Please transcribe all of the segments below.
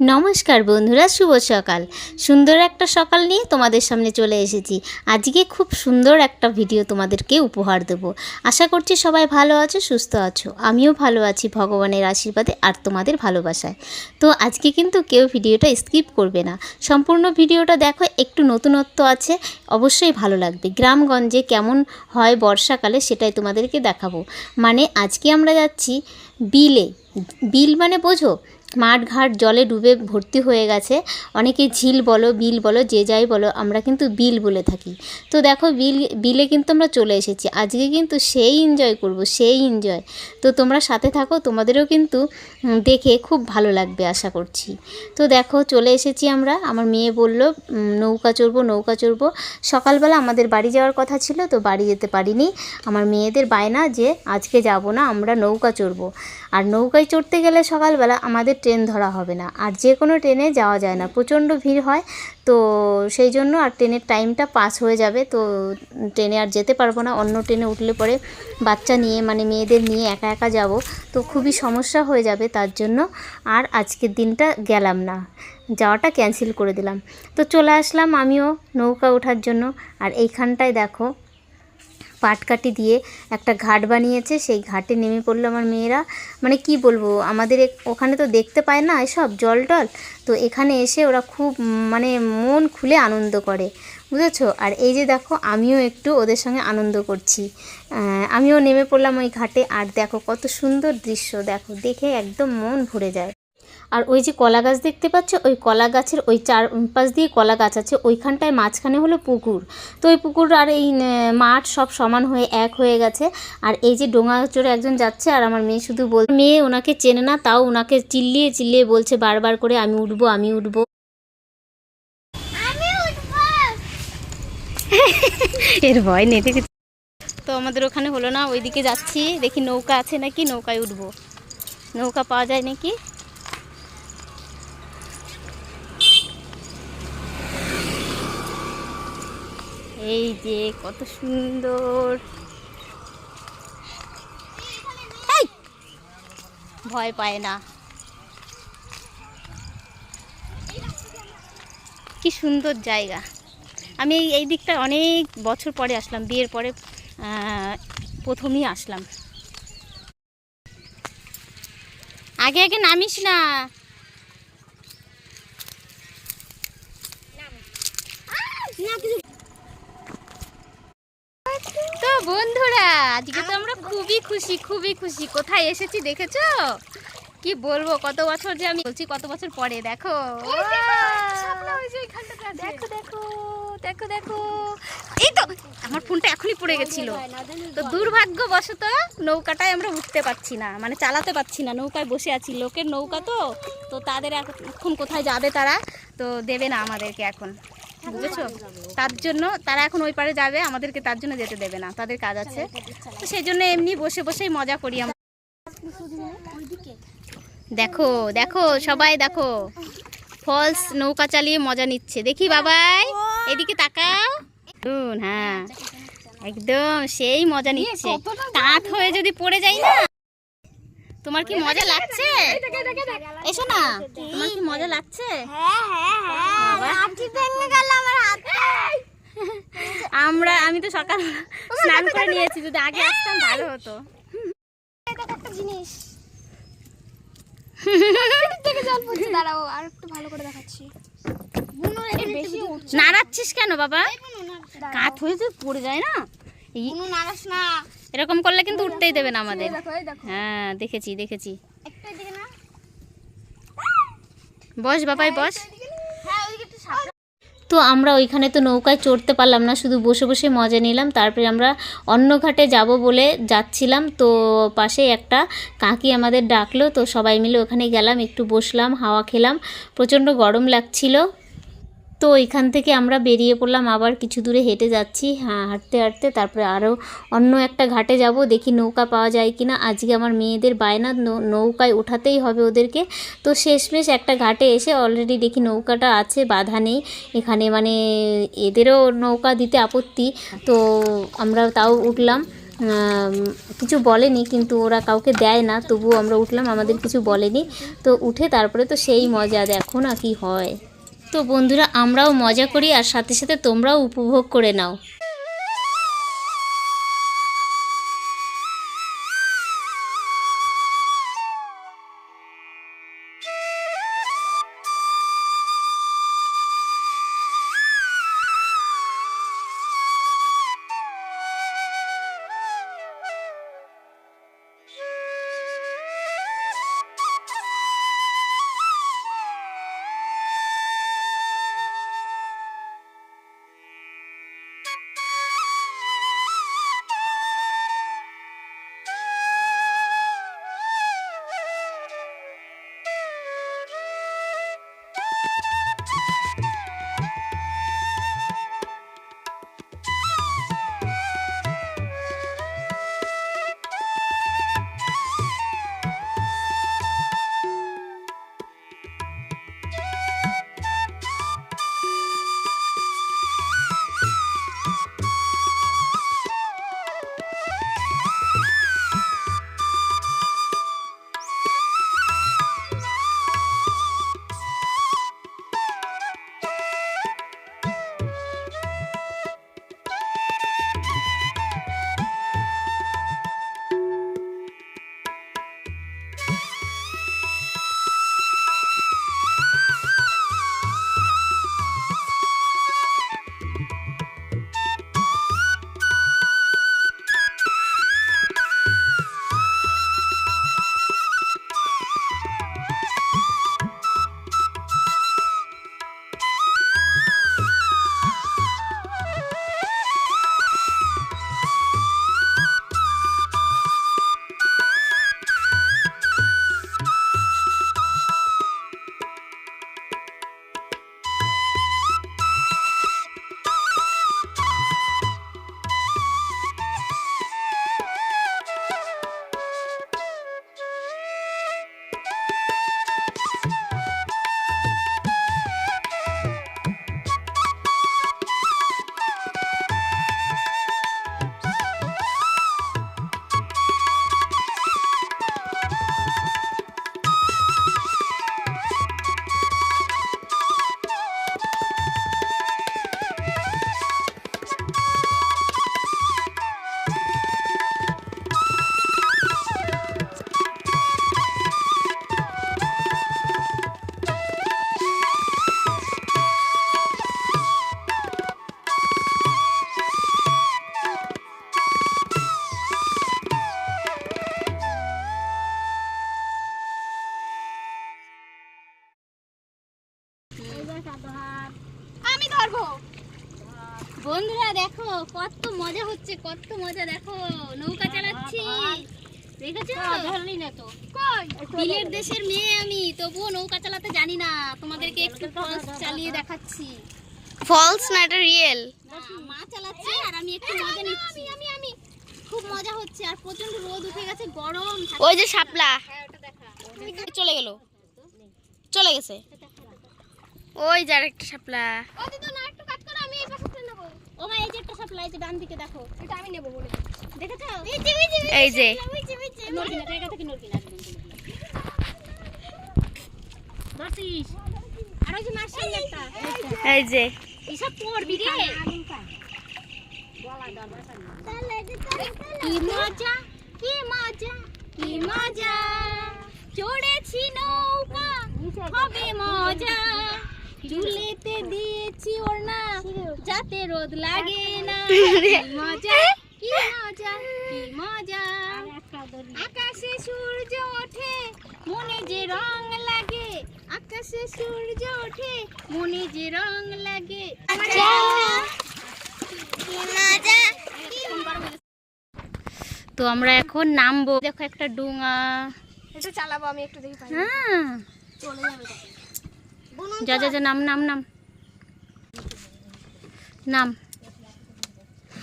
নমস্কার বন্ধুরা, শুভ সকাল। সুন্দর একটা সকাল নিয়ে তোমাদের সামনে চলে এসেছি। আজকে খুব সুন্দর একটা ভিডিও তোমাদেরকে উপহার দেব। আশা করছি সবাই ভালো আছো, সুস্থ আছো। আমিও ভালো আছি ভগবানের আশীর্বাদে আর তোমাদের ভালোবাসায়। তো আজকে কিন্তু কেউ ভিডিওটা স্কিপ করবে না। সম্পূর্ণ ভিডিওটা দেখো, একটু নতুনত্ব আছে, অবশ্যই ভালো লাগবে। গ্রামগঞ্জে কেমন হয় বর্ষাকালে সেটাই তোমাদেরকে দেখাবো। মানে আজকে আমরা যাচ্ছি বিলে। বিল মানে বোঝো? মাঠ ঘাট জলে ডুবে ভর্তি হয়ে গেছে। অনেকে ঝিল বলো, বিল বলো, যে যাই বলো, আমরা কিন্তু বিল বলে থাকি। তো দেখো, বিল, বিলে কিন্তু আমরা চলে এসেছি। আজকে কিন্তু সেই এনজয় করব, সেই এনজয় তো তোমরা সাথে থাকো, তোমাদেরও কিন্তু দেখে খুব ভালো লাগবে আশা করছি। তো দেখো, চলে এসেছি আমরা। আমার মেয়ে বলল নৌকা চড়বো নৌকা চড়বো। সকালবেলা আমাদের বাড়ি যাওয়ার কথা ছিল, তো বাড়ি যেতে পারিনি। আমার মেয়েদের বায়না যে আজকে যাব না, আমরা নৌকা চড়বো। আর নৌকায় চড়তে গেলে সকালবেলা আমাদের ট্রেন ধরা হবে না। আর যে কোনো ট্রেনে যাওয়া যায় না। প্রচণ্ড ভিড় হয়, তো সেই জন্য আর ট্রেনের টাইমটা পাস হয়ে যাবে। তো ট্রেনে আর যেতে পারব না। অন্য ট্রেনে উঠলে পরে বাচ্চা নিয়ে মানে মেয়েদের নিয়ে একা একা যাব। তো খুবই সমস্যা হয়ে যাবে তার জন্য। আর আজকের দিনটা গেলাম না। যাওয়াটা ক্যান্সেল করে দিলাম। তো চলে আসলাম আমিও নৌকা ওঠার জন্য। আর এইখানটায় দেখো পাটকাঠি দিয়ে একটা ঘাট বানিয়েছে, সেই ঘাটে নেমে পড়ল আমার মেয়েরা। মানে কি বলব, আমাদের ওখানে তো দেখতে পায় না এসব, জল টল। তো এখানে এসে ওরা খুব মানে মন খুলে আনন্দ করে, বুঝেছ? আর এই যে দেখো, আমিও একটু ওদের সঙ্গে আনন্দ করছি। আমিও নেমে পড়লাম ওই ঘাটে, আর দেখো কত সুন্দর দৃশ্য, দেখো, দেখে একদম মন ভরে যায়। আর ওই যে কলা গাছ দেখতে পাচ্ছ ওই কলা গাছের ওই চার পাশ দিয়ে কলা গাছ আছে ওইখানটায় মাঝখানে হলো পুকুর। তো ওই পুকুর আর এই মাঠ সব সমান হয়ে এক হয়ে গেছে। আর এই যে ডোঙা চড়ে একজন যাচ্ছে আর আমার মেয়ে শুধু বল মেয়ে ওনাকে চেনে না তাও ওনাকে চিল্লিয়ে চিল্লিয়ে বলছে বারবার করে আমি উঠবো। আমি উঠবো। এর ভয় নেই দেখে তো আমাদের ওখানে হলো না ওইদিকে যাচ্ছি দেখি নৌকা আছে নাকি নৌকায় উঠবো। নৌকা পাওয়া যায় নাকি? এই যে কত সুন্দর! ভয় পায় না। কি সুন্দর জায়গা। আমি এই দিকটা অনেক বছর পরে আসলাম, বিয়ের পরে প্রথমই আসলাম। আগে আগে নামিস না তো বন্ধুরা আজকে তো আমরা খুবই খুশি খুবই খুশি। কোথায় এসেছি দেখেছ? কি বলব কত বছর যে আমি বলছি কত বছর পরে দেখো। দেখো দেখো দেখো দেখো। এই তো আমার ফোনটা এখনই পড়ে গেছিল। তো দুর্ভাগ্যবশত নৌকাটায় আমরা উঠতে পারছি না মানে চালাতে পারছি না নৌকায় বসে আছি। লোকের নৌকা তো তো তাদের এখন কোথায় যাবে তারা তো দেবে না আমাদেরকে এখন। বুঝেছ? তার জন্য তারা এখন ওই পারে যাবে, আমাদেরকে তার জন্য যেতে দেবে না, তাদের কাজ আছে। তো সেই জন্য এমনি বসে বসেই মজা করি আমরা। দেখো দেখো, সবাই দেখো। ফলস নৌকা চালিয়ে মজা নিচ্ছে। দেখি বাবাই, এদিকে তাকাও। হ্যাঁ একদম সেই মজা নিচ্ছে। কাঠ হয়ে যদি পড়ে যাই না? তোমার কি মজা লাগছে? এসো না। তোমার কি মজা লাগছে। আমরা আমি তো সকাল স্নান করে নিয়েছি যদি আগে আসতাম ভালো হতো। জিনিস দাঁড়াও আর একটু ভালো করে দেখাচ্ছি নাড়াচ্ছিস কেন বাবা? কাঠ হয়ে পড়ে যায় না? না। এরকম করলে কিন্তু উঠতেই দেবে না আমাদের। দেখো এই দেখো। হ্যাঁ দেখেছি দেখেছি। একটা দিকে না বস বাবাই বস। হ্যাঁ ওইদিকে একটু সাপ তো আমরা ওইখানে তো নৌকায় চড়তে পারলাম না শুধু বসে বসে মজা নিলাম। তারপরে আমরা অন্য ঘাটে যাব বলে যাচ্ছিলাম। তো পাশে একটা কাকি আমাদের ডাকলো তো সবাই মিলে ওখানে গেলাম একটু বসলাম হাওয়া খেলাম। প্রচণ্ড গরম লাগছিল। তো ওইখান থেকে আমরা বেরিয়ে পড়লাম, আবার কিছু দূরে হেঁটে যাচ্ছি। হ্যাঁ হাঁটতে হাঁটতে তারপরে আরও অন্য একটা ঘাটে যাব, দেখি নৌকা পাওয়া যায় কি না আজকে আমার মেয়েদের বায়না নৌকায় ওঠাতেই হবে ওদেরকে। তো শেষমেশ একটা ঘাটে এসে অলরেডি দেখি নৌকাটা আছে, বাধা নেই। এখানে মানে এদেরও নৌকা দিতে আপত্তি। তো আমরা তাও উঠলাম। কিছু বলেনি কিন্তু ওরা কাউকে দেয় না, তবুও আমরা উঠলাম, আমাদের কিছু বলেনি। তো উঠে তারপরে তো সেই মজা, দেখো না কি হয়। তো বন্ধুরা আমরাও মজা করি আর সাথে সাথে তোমরাও উপভোগ করে নাও। দেখো কত মজা হচ্ছে কত মজা। দেখো নৌকা চালাচ্ছি। দেখেছ? ধরলি না তো। বিলের দেশের মেয়ে আমি তবুও নৌকা চালাতে জানি না। তোমাদেরকে একটু ফলস চালিয়ে দেখাচ্ছি। ফলস না এটা রিয়েল না, মা চালাচ্ছে আর আমি একটু মজা নিচ্ছি। আমি আমি খুব মজা হচ্ছে আর প্রচণ্ড রোদ উঠে গেছে গরম। ওই যে শাপলা। হ্যাঁ, ওটা দেখা। চলে গেল। চলে গেছে। ওই যার একটা শাপলা। ও দিদা না একটু কাট করো আমি এই পাশে এই যে ডান দিকে দেখো। এটা আমি নেব বলে। দেখেছ? এই যে। নড়বি না জায়গা থেকে নড়বি না একদম আর ওই যে। মার একটা। এই যে। এসব পড়বি রে। কি মজা কি মজা কি মজা। চড়েছি নৌকা হবে মজা। ঝুলেতে দিয়েছি ওড়না যাতে রোদ লাগে না। মজা কি মজা কি মজা। আকাশে সূর্য ওঠে মনে যে রং লাগে। আকাশে সূর্য ওঠে মনে যে রং লাগে। তো আমরা এখন নামবো। দেখো একটা ডুঙা। এটা চালাবো আমি একটু দেখি। হ্যাঁ। চলে যাবে। যা যা যা, নাম নাম নাম। নাম।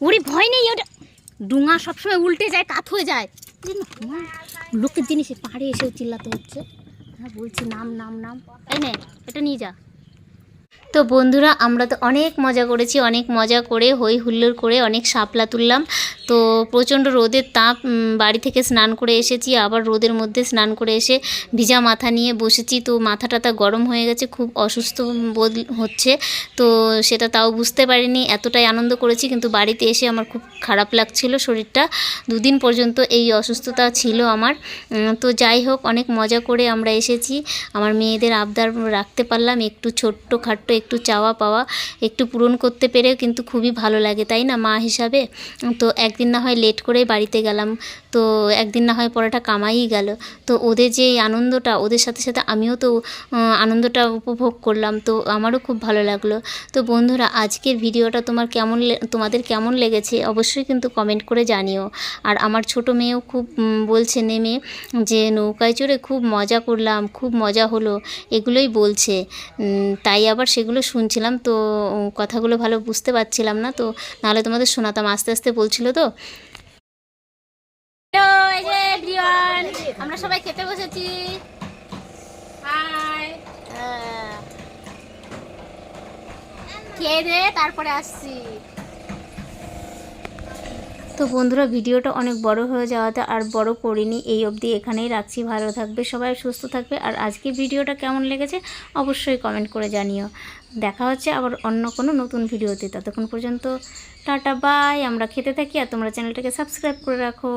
ওরে ভয় নেই, ওটা ডুঙা সবসময় উল্টে যায়, কাত হয়ে যায়। লোকের জিনিসে পাহাড়ে এসেও চিল্লাতে হচ্ছে। হ্যাঁ বলছি নাম নাম নাম। এই নে, এটা নিয়ে যা। তো বন্ধুরা, আমরা তো অনেক মজা করেছি, অনেক মজা করে হই হুল্লোড় করে অনেক শাপলা তুললাম। তো প্রচণ্ড রোদের তাপ বাড়ি থেকে স্নান করে এসেছি, আবার রোদের মধ্যে স্নান করে এসে ভিজা মাথা নিয়ে বসেছি। তো মাথা টাথা গরম হয়ে গেছে, খুব অসুস্থ বোধ হচ্ছে। তো সেটা তাও বুঝতে পারিনি, এতটাই আনন্দ করেছি, কিন্তু বাড়িতে এসে আমার খুব খারাপ লাগছিল শরীরটা। দুদিন পর্যন্ত এই অসুস্থতা ছিল আমার। তো যাই হোক, অনেক মজা করে আমরা এসেছি। আমার মেয়েদের আবদার রাখতে পারলাম, একটু ছোট্ট খাট্ট একটু চাওয়া পাওয়া, একটু পূরণ করতে পেরে কিন্তু খুবই ভালো লাগে, তাই না, মা হিসাবে? তো একদিন না হয় লেট করে বাড়িতে গেলাম, তো একদিন না হয় পড়াটা কামাই গেল। তো ওদের যে আনন্দটা, ওদের সাথে সাথে আমিও তো আনন্দটা উপভোগ করলাম, তো আমারও খুব ভালো লাগল। তো বন্ধুরা, আজকের ভিডিওটা তোমার কেমন তোমাদের কেমন লেগেছে অবশ্যই কিন্তু কমেন্ট করে জানিও। আর আমার ছোট মেয়েও খুব বলছে, নেমে যে, নৌকায় চড়ে খুব মজা করলাম, খুব মজা হলো। এগুলোই বলছে। তাই আবার সেগুলো শুনছিলাম, তো কথাগুলো ভালো বুঝতে পারছিলাম না, তো নাহলে তোমাদের শোনাতাম, আস্তে আস্তে বলছিল তো। আমরা সবাই খেতে বসেছি। খেয়ে দে তারপরে আসছি। তো বন্ধুরা, ভিডিওটা অনেক বড় হয়ে যাওয়াতে আর বড় করিনি। এই অবধি এখানেই রাখছি। ভালো থাকবে সবাই, সুস্থ থাকবে। আর আজকে ভিডিওটা কেমন লেগেছে অবশ্যই কমেন্ট করে জানিও। দেখা হচ্ছে আবার অন্য কোনো নতুন ভিডিওতে। ততক্ষণ পর্যন্ত টাটা বাই আমরা খেতে থাকি আর তোমরা চ্যানেলটাকে সাবস্ক্রাইব করে রাখো।